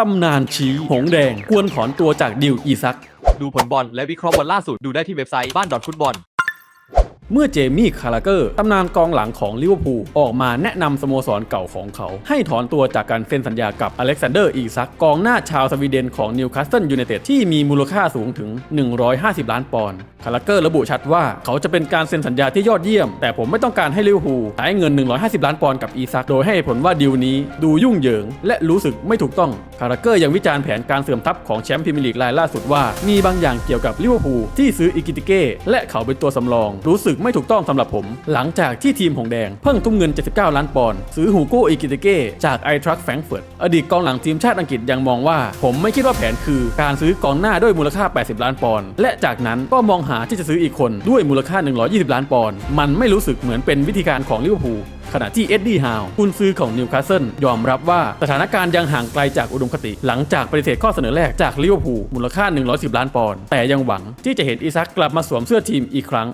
ตำนานชี้หงแดงควรถอนตัวจากดิวอีซัก ดูผลบอลและวิเคราะห์บอลล่าสุดดูได้ที่เว็บไซต์บ้านดอทฟุตบอลเมื่อเจมี่คาราเกอร์ตำนานกองหลังของลิเวอร์พูลออกมาแนะนำสโมสรเก่าของเขา ให้ถอนตัวจากการเซ็นสัญญากับอเล็กซานเดอร์อีซักกองหน้าชาวสวีเดนของนิวคาสเซิลยูไนเต็ดที่มีมูลค่าสูงถึง 150 ล้านปอนด์คาราเกอร์ระบุชัดว่าเขาจะเป็นการเซ็นสัญญาที่ยอดเยี่ยม แต่ผมไม่ต้องการให้ลิเวอร์พูลใช้เงิน 150 ล้านปอนด์กับอีซักโดยให้เหตุผลว่าดีลนี้ดูยุ่งเหยิง และรู้สึกไม่ถูกต้องคาราเกอร์ยังวิจารณ์แผนการเสื่อมทัพของแชมป์พรีเมียร์ลีกรายล่าสุดว่า มีบางอย่างเกี่ยวกับลิเวอร์พูลที่ซื้ออิกิติเก้และเขาเป็นตัวสำรอง รู้สึกไม่ถูกต้องสำหรับผม หลังจากที่ทีมหงแดง เพิ่งทุ่มเงิน 79 ล้านปอนด์ซื้อฮูโก้อิกิติเก้จากไอทรัคแฟรงเฟิร์ตอดีตกองหลังทีมชาติอังกฤษยังมองว่า ผมไม่คิดว่าแผนคือการซื้อกองหน้าด้วยมูลค่า 80 ล้านปอนด์และจากนั้นก็มองหาที่จะซื้ออีกคนด้วยมูลค่า 120 ล้านปอนด์มันไม่รู้สึกเหมือนเป็นวิธีการของลิเวอร์พูล ขณะที่เอ็ดดี้ฮาวคุณซื้อของนิวคาสเซิลยอมรับว่าสถานการณ์ยังห่างไกลจากอุดมคติ หลังจากปฏิเสธข้อเสนอแรกจากลิเวอร์พูลมูลค่า 110 ล้านปอนด์แต่ยังหวังที่จะเห็นอีซักกลับมาสวมเสื้อทีมอีกครั้ง